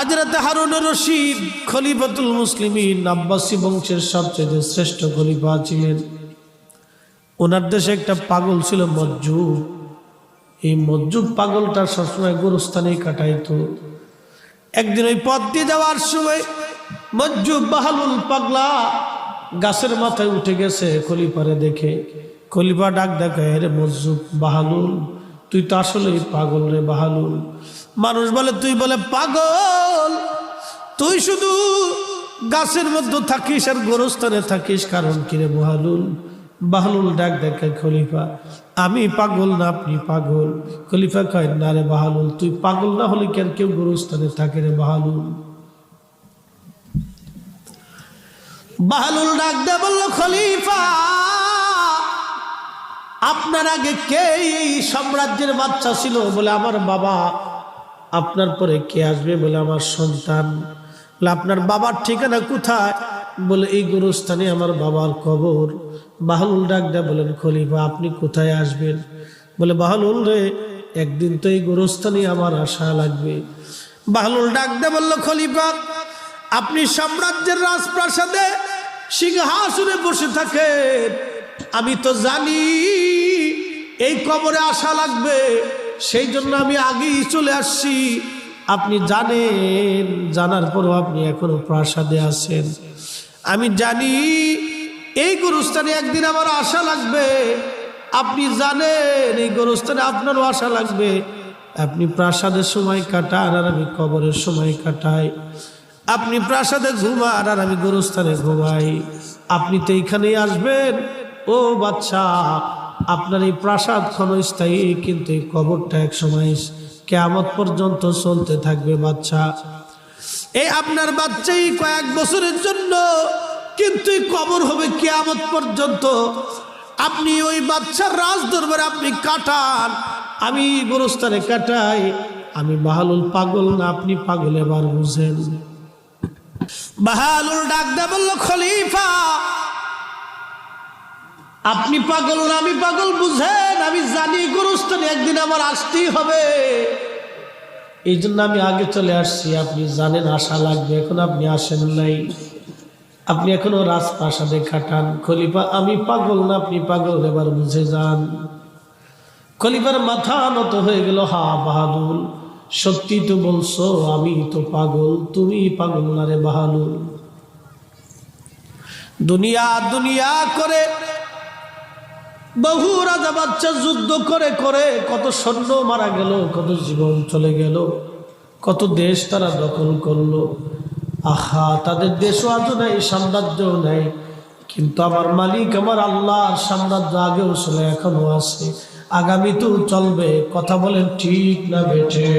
হাজরত হারুন রশিদ খলিফাতুল মুসলিমিন আব্বাসী বংশের সবচেয়ে শ্রেষ্ঠ খলিফা ছিলেন ওনার দেশে একটা পাগল ছিল মজ্জুব। এই মজ্জুব পাগলটা সবসময় গোরস্থানেই কাটাইতো। একদিন ওই পথ দিয়ে যাওয়ার সময় মজ্জুব বাহালুল পাগলা গাছের মাথায় উঠে গেছে খলিফারে দেখে। খলিফা ডাক দেখায় রে মজ্জুব, বাহালুল, তুই তো আসলেই পাগল রে বাহালুল। মানুষ বলে, তুই বলে পাগল। তুই শুধু গাছের মধ্যে থাকিস আর গোরস্থানে থাকিস, কারণ কিরে বাহালুল বাহলুল ডাক দেখে খলিফা, আমি পাগল না আপনি পাগল? খলিফা কয়, না রে বাহালুল তুই পাগল না হলে কি আর কেউ গোরস্থানে থাকে রে বাহালুল বাহালুল ডাক দে বলল, খলিফা, আপনার আগে কে সাম্রাজ্যের বাচ্চা ছিল? বলে, আমার বাবা আপনার পরে কে আসবে বলে আমার সন্তান? বলে, আপনার বাবার ঠিকানা কোথায়? বলে, এই গুরুস্থানে আমার বাবার কবর। বাহলুল ডাক দেয়, বলেন, খলিফা, আপনি কোথায় আসবেন? বলে, বাহলুল রে, একদিন তো এই গুরুস্থানে আমার আশা লাগবে। বাহলুল ডাক দেয়, বলল, খলিফা, আপনি সাম্রাজ্যের রাজপ্রাসাদে সিংহাসনে বসে থাকেন। আমি তো জানি এই কবরে আশা লাগবে। সেই জন্য আমি আগেই চলে আসছি। আপনি জানেন, জানার পরও আপনি এখনও প্রাসাদে আছেন। আমি জানি এই গরুস্থানে একদিন আমার আশা লাগবে। আপনি জানেন এই গরুস্থানে আপনারও আশা লাগবে। আপনি প্রাসাদের সময় কাটান আর আমি কবরের সময় কাটাই। আপনি প্রাসাদে ঘুমান আর আমি গরুস্থানে ঘুমাই। আপনি তো এইখানেই আসবেন। ও বাচ্চা আপনার এই প্রাসাদ ক্ষণস্থায়ী, কিন্তু এই কবরটা এক সময় কেয়ামত পর্যন্ত চলতে থাকবে বাচ্চা এই আপনার বাচ্চাই কয়েক বছরের জন্য, কিন্তু কবর হবে কেয়ামত পর্যন্ত। আপনি ওই বাচ্চার রাজ দরবারে আপনি কাটান, আমি গোরস্থানে কাটাই। আমি বাহালুল পাগল না, আপনি পাগল এবার বুঝেন। বাহালুল ডাক দে বলল, খলিফা আপনি পাগল না, আমি পাগল, বুঝেন, আমি জানি গুরুস্থানে একদিন আমার আসতেই হবে। এই জন্য আমি আগে চলে আসছি, আপনি জানেন আশা লাগবে, এখন আপনি আসেন নাই। আপনি এখনও রাজপ্রাসাদে খাটান। খলিফা, আমি পাগল না, আপনি পাগল, এবার বুঝে যান। খলিফার মাথা নত হয়ে গেল, হা বাহাদুর, সত্যি তো বলছো, আমি তো পাগল, তুমি পাগল না রে বাহাদুর। দুনিয়া দুনিয়া করে বহু রাজা বাচ্চা যুদ্ধ করে করে, কত সৈন্য মারা গেল, কত জীবন চলে গেল, কত দেশ তারা দখল করল। আহা, তাদের দেশও আজও নাই, সাম্রাজ্যও নাই। কিন্তু আমার মালিক, আমার আল্লাহর সাম্রাজ্য আগেও ছিল এখনও আছে। আগামীতেও চলবে, কথা বলেন ঠিক না বেঠে।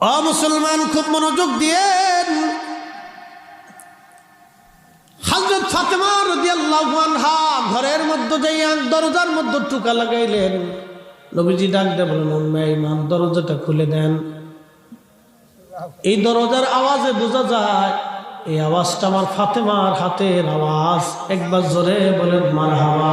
অ মুসলমান, খুব মনোযোগ দিয়েন ঘরের মধ্যে যাইয়া দরজার মধ্যে টুকা লাগাইলেন। নবীজি ডাক দিয়ে বলেন উম্মে দরজাটা খুলে দেন। এই দরজার আওয়াজে বোঝা যায়, এই আওয়াজটা আমার ফাতেমার হাতের আওয়াজ। একবার জোরে বলেন, মারহাবা।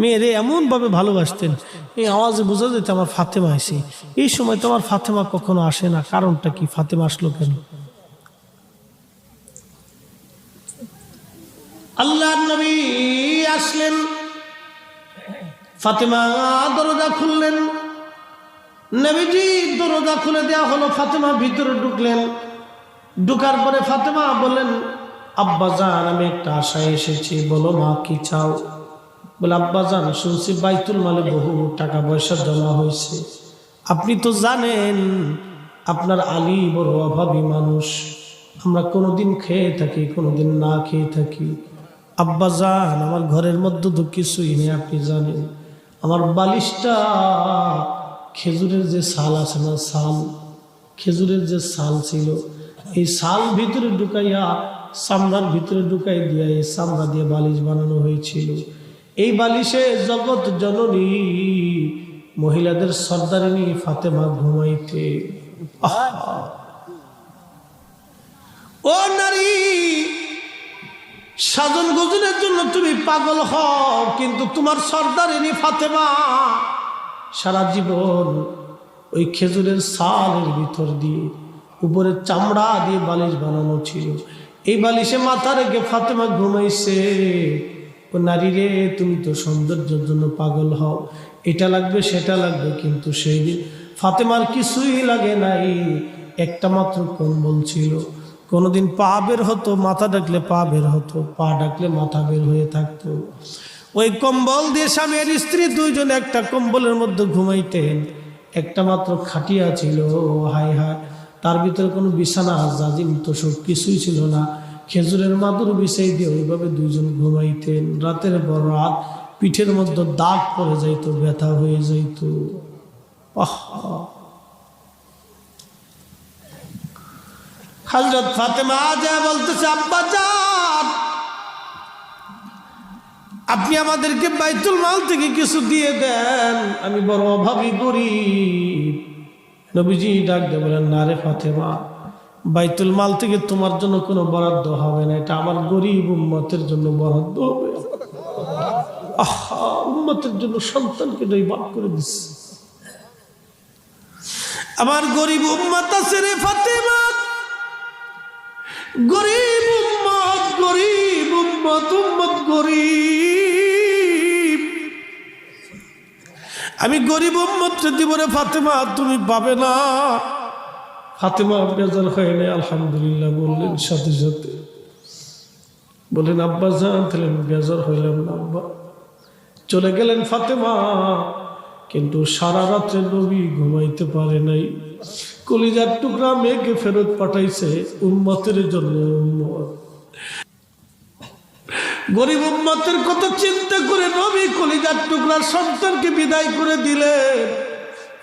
মেয়েরে এমন ভাবে ভালোবাসতেন, এই আওয়াজে বোঝা যেত আমার ফাতেমা আসে এই সময় তো আমার ফাতেমা কখনো আসে না, কারণটা কি? ফাতেমা আসলো কেন? আল্লাহ নবী আসলেন। ফাতেমা দরজা খুললেন। নবীজি দরজা খুলে দেওয়া হলো, ফাতেমা ভিতরে ঢুকলেন। ঢুকার পরে ফাতেমা বললেন, আব্বা জান, আমি একটা আশায় এসেছি, বলো মা, কি চাও? বলে, আব্বা জান, শুনছি বাইতুল মালে বহু টাকা পয়সা জমা হয়েছে। আপনি তো জানেন, আপনার আলী বড় অভাবী মানুষ। আমরা কোনোদিন খেয়ে থাকি, কোনোদিন না খেয়ে থাকি। আব্বা যান আমার ঘরের মধ্যে তো কিছুই নেই, আপনি জানেন। আমার বালিশটা, খেজুরের যে সাল আছে না সাল খেজুরের যে সাল ছিল, এই সাল ভিতরে ঢুকাইয়া, চামড়ার ভিতরে ঢুকাই দিয়া এই চামড়া দিয়ে বালিশ বানানো হয়েছিল। এই বালিশে জগৎ জননী মহিলাদের সর্দারিনী ফাতেমা ঘুমাইতে। ও নারী সাজন গজনের জন্য তুমি পাগল হও, কিন্তু তোমার সর্দারিনী ফাতেমা। সারা জীবন ওই খেজুরের সালের ভিতর দিয়ে, উপরে চামড়া দিয়ে বালিশ বানানো ছিল। এই বালিশে মাথা রেখে ফাতেমা ঘুমাইছে। ও নারী রে, তুমি তো সৌন্দর্যের জন্য পাগল হও। এটা লাগবে, সেটা লাগবে, কিন্তু সেই ফাতেমার কিছুই লাগে নাই। একটা মাত্র কম্বল ছিল। কোনোদিন পা বের হতো, মাথা ডাকলে পা বের হতো, পা ডাকলে মাথা বের হয়ে থাকতো। ওই কম্বল দিয়ে স্বামী আর স্ত্রী দুইজন একটা কম্বলের মধ্যে ঘুমাইতেন। একটা মাত্র খাটিয়া ছিল হাই হাই তার ভিতরে কোনো বিছানা জাজিম তো সব কিছুই ছিল না। খেজুরের মাদুর বিছাই দিয়ে ওইভাবে দুইজন ঘুমাইতেন। রাতের পর রাত পিঠের মধ্যে দাগ পড়ে যাইতো, ব্যথা হয়ে যাইত। আহা! হজরত ফাতেমা যা বলতেছে, আব্বা, যান। আপনি আমাদেরকে বাইতুল মাল থেকে কিছু দিয়ে দেন। আমি বড় অভাবী গরিব। নবীজি ডাক বলেন না রে ফাতেমা, বাইতুল মাল থেকে তোমার জন্য কোনো বরাদ্দ হবে না। এটা আমার গরিব উম্মতের জন্য বরাদ্দ হবে। উম্মতের জন্য সন্তানকে বাদ করে দিচ্ছে। আমার গরিব উম্মত আছে রে ফাতেমা। গরিব উম্মত গরিব উম্মত উম্মত গরিব। আমি গরিব উম্মত দিব রে ফাতেমা, তুমি পাবে না। ফাতেমা বেজার হয় নাই আলহামদুলিল্লাহ বললেন সাথে সাথে। বললেন, আব্বা জান তাহলে বেজার হইলাম না, আব্বা। চলে গেলেন ফাতেমা, কিন্তু সারা রাত্রে নবী ঘুমাইতে পারে নাই। কলিজার টুকরা মেয়েকে ফেরত পাঠাইছে উম্মতের জন্য গরিব উম্মতের কথা চিন্তা করে নবী কলিজার টুকরার সন্তানকে বিদায় করে দিলেন।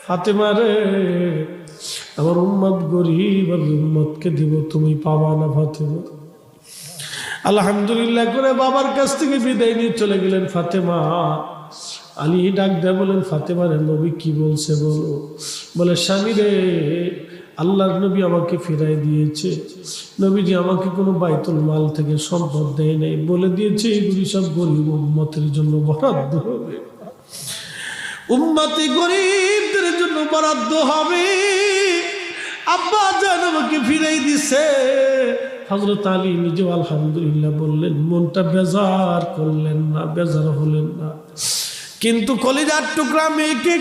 ফাতেমা রে, আমার উম্মত গরিব আমি উম্মতকে দিব, তুমি পাবা না ফাতেমা। আলহামদুলিল্লাহ করে বাবার কাছ থেকে বিদায় নিয়ে চলে গেলেন ফাতেমা। আলী ডাক দেয় বলেন ফাতেমা রে নবী কি বলছে বলো? বলে, স্বামী রে, আল্লাহর নবী আমাকে ফিরাই দিয়েছে। নবীজি আমাকে কোনো বাইতুল মাল থেকে সম্পদ দেয় নাই। বলে দিয়েছে এইগুলি সব গরিব উম্মতের জন্য বরাদ্দ হবে। উম্মতি গরিবদের জন্য বরাদ্দ হবে। আব্বা জান আমাকে ফিরাই দিছে। হজরত আলী নিজেও আলহামদুলিল্লাহ বললেন, মনটা বেজার করলেন না, বেজার হলেন না। কিন্তু কলিজার টুকরা মেয়েকে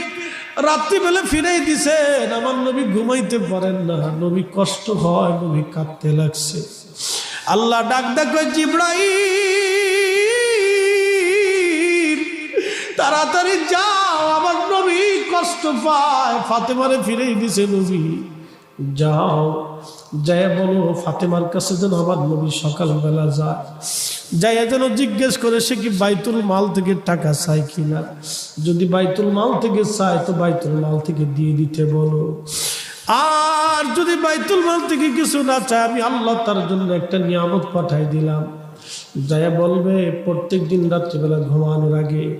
রাত্রিবেলা ফিরাই দিছেন আমার নবী ঘুমাইতে পারেন না। নবী কষ্ট হয়, নবী কাঁদতে লাগছে। আল্লাহ ডাক দেখো জিব্রাই তাড়াতাড়ি যাও, আমার নবী কষ্ট পায়। ফাতেমারে ফিরেই দিছে নবী। যাও। যাই বলো, ফাতেমার কাছে যেন আমার নবী সকালবেলা যায়। যাইয়া যেন জিজ্ঞেস করে, সে কি বাইতুল মাল থেকে টাকা চাই কিনা? যদি বাইতুল মাল থেকে চায়, তো বাইতুল মাল থেকে দিয়ে দিতে বলো। আর যদি বাইতুল মাল থেকে কিছু না চায়, আমি আল্লাহ তার জন্য একটা নিয়ামত পাঠাই দিলাম। যায়া বলবে, প্রত্যেক দিন রাত্রিবেলা ঘুমানোর আগে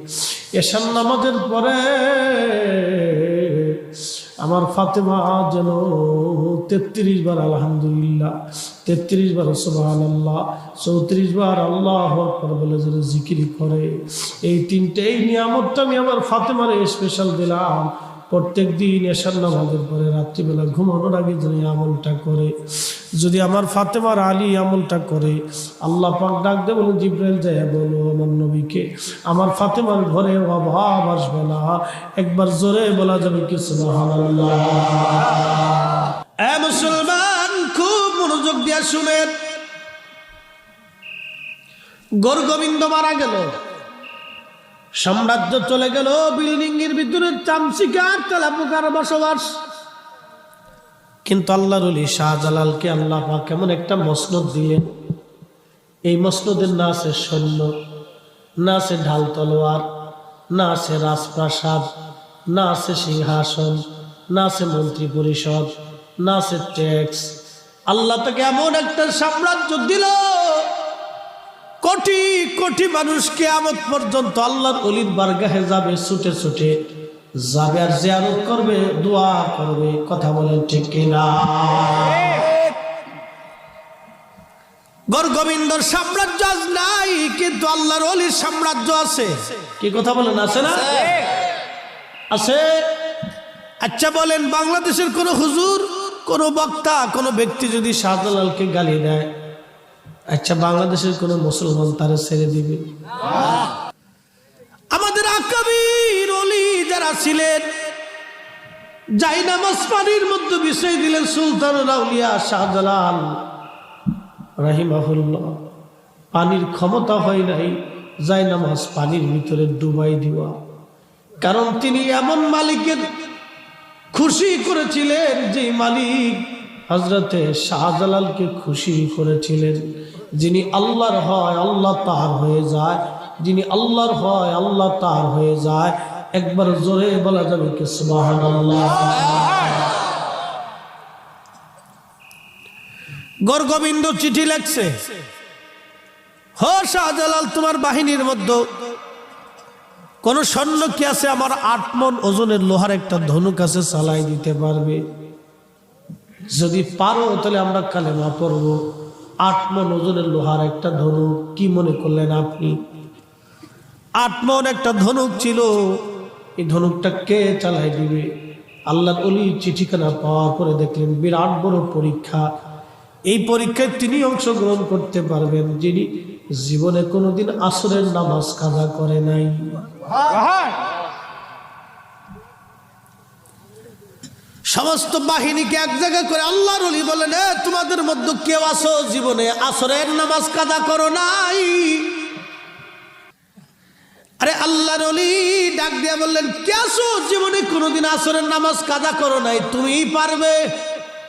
এসান নামাজের পরে আমার ফাতেমা যেন তেত্রিশ বার আলহামদুলিল্লাহ, তেত্রিশ বার সোহান আল্লাহ চৌত্রিশ বার আল্লাহ বলে যেন জিকিরি করে। এই তিনটে এই নিয়ামতটা আমি আমার ফাতেমারে স্পেশাল দিলাম। প্রত্যেক দিন এসার নামাজের পরে রাত্রিবেলা ঘুমানোর আগে যেন আমলটা করে। যদি আমার ফাতেমার আলী আমলটা করে, আল্লাহ পাক ডাক দে বলে জিব্রাইল যায় বলো আমার নবীকে, আমার ফাতেমার ঘরে অভাব আসবে না। একবার জোরে বলা যাবে কিছু মুসলমান, খুব মনোযোগ দিয়া শুনেন। গৌর গোবিন্দ মারা গেল। সাম্রাজ্য চলে গেল বিল্ডিং এর ভিতরে চামচিকার তেলাপোকার বসবাস। কিন্তু আল্লাহর শাহজালালকে আল্লাহ কেমন একটা মসনদ দিলেন। এই মসনদের না আছে সৈন্য, না আছে ঢাল তলোয়ার, না আছে রাজপ্রাসাদ, না আছে সিংহাসন, না আছে মন্ত্রী পরিষদ, না আছে ট্যাক্স। আল্লাহ তাকে এমন একটা সাম্রাজ্য দিল। কোটি কোটি মানুষ কেয়ামত পর্যন্ত আল্লাহর অলির বারগাহে যাবে, ছুটে ছুটে যাবে আর জিয়ারত করবে, দোয়া করবে, কথা বলেন ঠিক কিনা? সাম্রাজ্য নাই সাম্রাজ্য আছে। কি কথা বলেন, আছে না? আছে। আচ্ছা বলেন, বাংলাদেশের কোন হুজুর, কোন বক্তা, কোন ব্যক্তি যদি শাহজালালকে গালি দেয় আচ্ছা বাংলাদেশের কোন মুসলমান তারা ছেড়ে দিবে? আমাদের আকাবির অলি যারা ছিলেন যাই নামাজ পানির মধ্যে বিষয় দিলেন সুলতান রাউলিয়া শাহজালাল রাহিমাহুল্লাহ। পানির ক্ষমতা হয় নাই যাই নামাজ পানির ভিতরে ডুবাই দিওয়া। কারণ তিনি এমন মালিকের খুশি করেছিলেন যে মালিক হজরতে শাহজালালকে খুশি করেছিলেন। যিনি আল্লাহর হয়, আল্লাহ তার হয়ে যায়। যিনি আল্লাহর হয়, আল্লাহ তার হয়ে যায়। একবার জোরে বলা যাবে কি চিঠি লেখছে, হ শাহজালাল, তোমার বাহিনীর মধ্যে কোন স্বর্ণ কি আছে? আমার আট মন ওজনের লোহার একটা ধনুক আছে, চালাই দিতে পারবে। যদি পারো, তাহলে আমরা কালেমা পড়ব। আট মন ওজনের লোহার একটা ধনুক, কি মনে করলেন আপনি? আট মন একটা ধনুক ছিল। এই ধনুকটা কে চালাই দিবে? আল্লাহ অলি চিঠিখানা পাওয়ার পরে দেখলেন, বিরাট বড় পরীক্ষা। এই পরীক্ষায় তিনি অংশগ্রহণ করতে পারবেন, যিনি জীবনে কোনোদিন আসরের নামাজ কাজা করে নাই। সমস্ত বাহিনীকে এক জায়গায় করে আল্লাহর অলি বলেন তোমাদের মধ্যে কেউ আসো জীবনে? আসরের নামাজ কাজা করো নাই? আরে আল্লাহর অলি ডাক দিয়া বললেন কে আসো জীবনে? কোনোদিন আসরের নামাজ কাজা করো নাই। তুমিই পারবে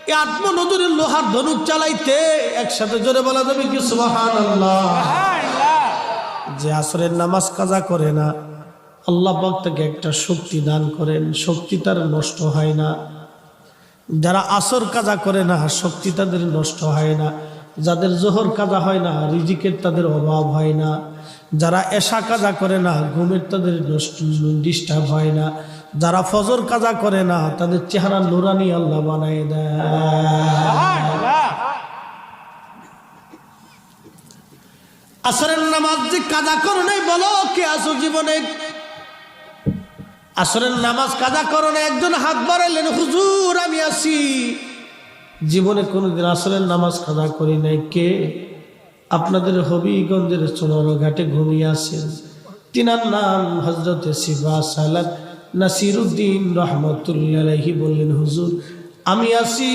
এই আত্মনদুরের লোহার ধনুক চালাইতে। একসাথে জোরে বলা যাবে কি সুবাহান আল্লাহ যে আসরের নামাজ কাজা করে না আল্লাহ পাক তাকে একটা শক্তি দান করেন। শক্তি তার নষ্ট হয় না। যারা আসর কাজা করে না, শক্তি তাদের নষ্ট হয় না। যাদের জোহর কাজা হয় না, রিজিকের তাদের অভাব হয় না। যারা এশা কাজা করে না, ঘুমের তাদের নষ্ট, ডিস্টার্ব হয় না। যারা ফজর কাজা করে না, তাদের চেহারা নুরানি আল্লাহ বানায় দেয়। আসরের নামাজ যে কাজা করো নাই, বলো কে আসো জীবনে? আসরের নামাজ কাজা করো না, একজন হাত বাড়াইলেন, হুজুর, আমি আসি। জীবনে কোনোদিন আসরের নামাজ কাজা করি নাই। কে? আপনাদের হবিগঞ্জের সোনারো ঘাটে ঘুমিয়ে আসেন তিনার নাম হজরতে শিবা সালাদ নাসিরুদ্দিন রহমতুল্লাহি বললেন, হুজুর, আমি আসি।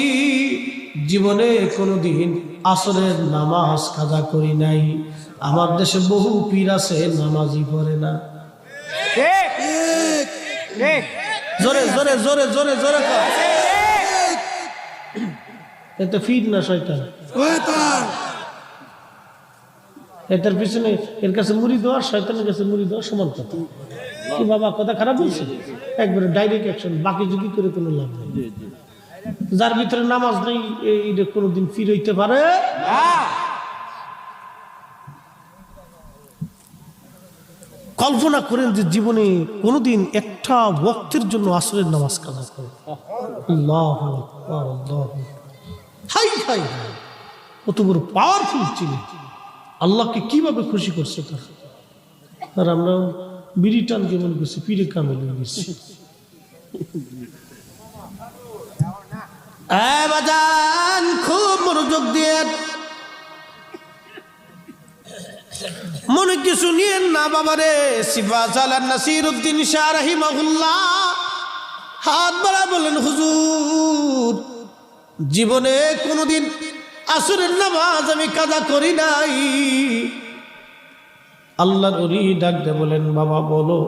জীবনে কোনোদিন আসরের নামাজ কাজা করি নাই। আমার দেশে বহু পীর আছে, নামাজই পড়ে না। জোরে জোরে জোরে জোরে জোরে। এটা ফিট না শয়তান। এটার পিছনে এর কাছে মুড়ি দেওয়ার শয়তানের কাছে মুড়ি দেওয়ার সমান কথা। কি বাবা কথা খারাপ বলছে? একবারে ডাইরেক্ট অ্যাকশন বাকি যুগি করে কোনো লাভ নেই। যার ভিতরে নামাজ নেই এইটা কোনোদিন ফির হইতে পারে? কল্পনা করেন যে জীবনে কোনোদিন একটা ওয়াক্তের জন্য আসরের নামাজ কাজা করে হাই হাই হাই। বড় পাওয়ারফুল ছিল। আল্লাহকে কীভাবে খুশি করছে তার? আর আমরা বিড়ি টান কেমন করছি, পিড়ে কামেল গেছি। খুব মনোযোগ দিয়ে মনে কিছু নিয়েন না বাবারে, সিফা সালান নাসির উদ্দিন শাহ রাহিমাহুল্লাহ। হাত বাড়া বলেন হুজুর, জীবনে কোনোদিন আসরের নামাজ আমি কাজা করি নাই। আল্লাহর ওরি ডাকতে বলেন বাবা, বলো,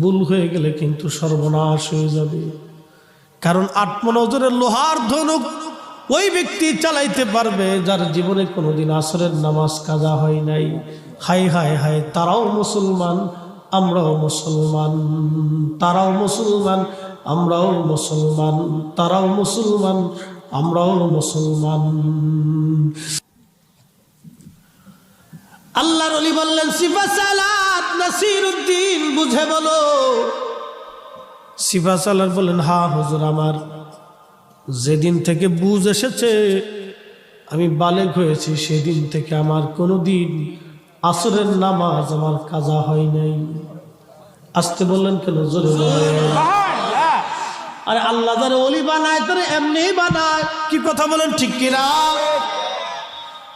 ভুল হয়ে গেলে কিন্তু সর্বনাশ হয়ে যাবে। কারণ আত্মনজরের লোহার ধনুক ওই ব্যক্তি চালাইতে পারবে যার জীবনে কোনোদিন আসরের নামাজ কাজা হয় নাই। হাই হাই হাই তারাও মুসলমান, আমরাও মুসলমান, তারাও মুসলমান, আমরাও মুসলমান, তারাও মুসলমান, আমরাও মুসলমান। আল্লাহর অলি বললেন, সিফা সালাত নাসির উদ্দিন বুঝে বলো। সিফা সালার বললেন, হা, হুজুর আমার। যেদিন থেকে বুঝ এসেছে আমি বালেক হয়েছি, সেদিন থেকে আমার কোনো দিন আসরের নামাজ আমার কাজা হয় নাই। আসতে বললেন কেন? জোরে আরে আল্লাহ যারা অলি বানায়, তারা এমনি বানায়। কি কথা বলেন, ঠিক কিনা?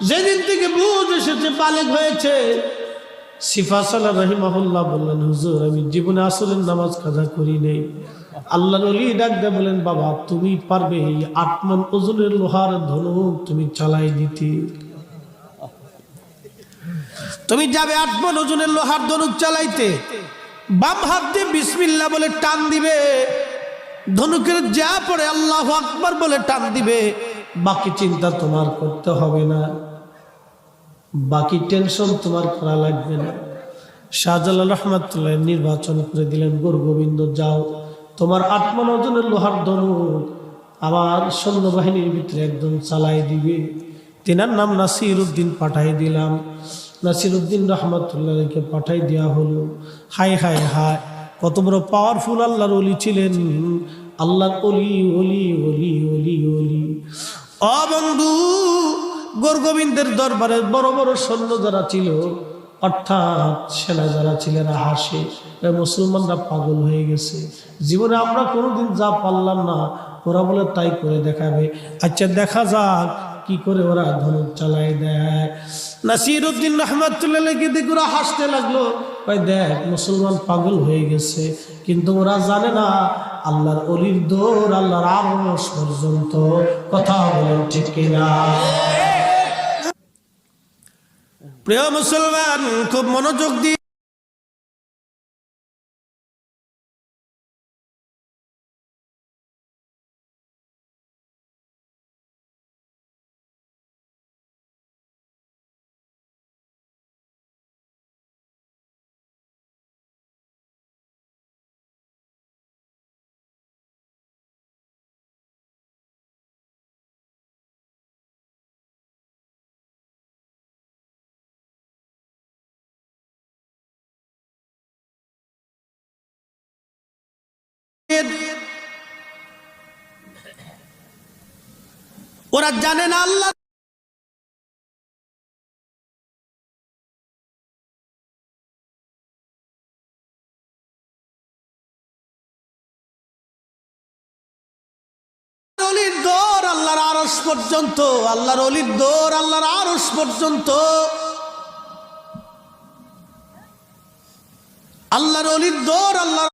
যেদিন থেকে বুঝ এসেছে, বালেক হয়েছে রহিমাহুল্লাহ বললেন, হুজুর, আমি জীবনে নামাজ কাজা করি নেই। ডাক বলেন বাবা, তুমি পারবে এই আটমন ওজনের লোহার ধনুক তুমি চালাই দিতে। তুমি যাবে আটমন ওজনের লোহার ধনুক চালাইতে। বাম হাত দিয়ে বিসমিল্লা বলে টান দিবে। ধনুকের যা পড়ে আল্লাহ আকবার বলে টান দিবে। বাকি চিন্তা তোমার করতে হবে না। বাকি টেনশন তোমার করা লাগবে না। শাহজালাল রহমাতুল্লাহ নির্বাচন করে দিলেন, গোর গোবিন্দ, যাও। তোমার আত্মন ওজনের লোহার ধনুক আমার সৈন্যবাহিনীর ভিতরে একদম চালাই দিবে। তেনার নাম নাসির উদ্দিন পাঠাই দিলাম। নাসির উদ্দিন রহমতুল্লাহকে পাঠাই দেওয়া হলো। হাই হাই হাই কত বড় পাওয়ারফুল আল্লাহর অলি ছিলেন। আল্লাহর অলি অলি অলি অলি অলি অ বন্ধু গোরগোবিন্দের দরবারে বড় বড় সৈন্য যারা ছিল, অর্থাৎ সেনা যারা ছিলেন, হাসে মুসলমানরা পাগল হয়ে গেছে। জীবনে আমরা কোনোদিন যা পারলাম না, ওরা বলে তাই করে দেখাবে। আচ্ছা দেখা যাক কি করে ওরা ধনুক চালাই দেয় নাসির উদ্দিন রহমতুল্লাহকে দেখে ওরা হাসতে লাগল ভাই দেখ, মুসলমান পাগল হয়ে গেছে। কিন্তু ওরা জানে না, আল্লাহর অলির দৌড়, আল্লাহর আরস পর্যন্ত কথা বলেন ঠিক কিনা? প্রিয় মুসলমান খুব মনোযোগ দিয়ে ওরা জানে না আল্লাহ। আল্লাহর আরস পর্যন্ত, আল্লাহর অলির দৌড় আল্লাহর আরস পর্যন্ত। আল্লাহর অলির দৌড় আল্লাহ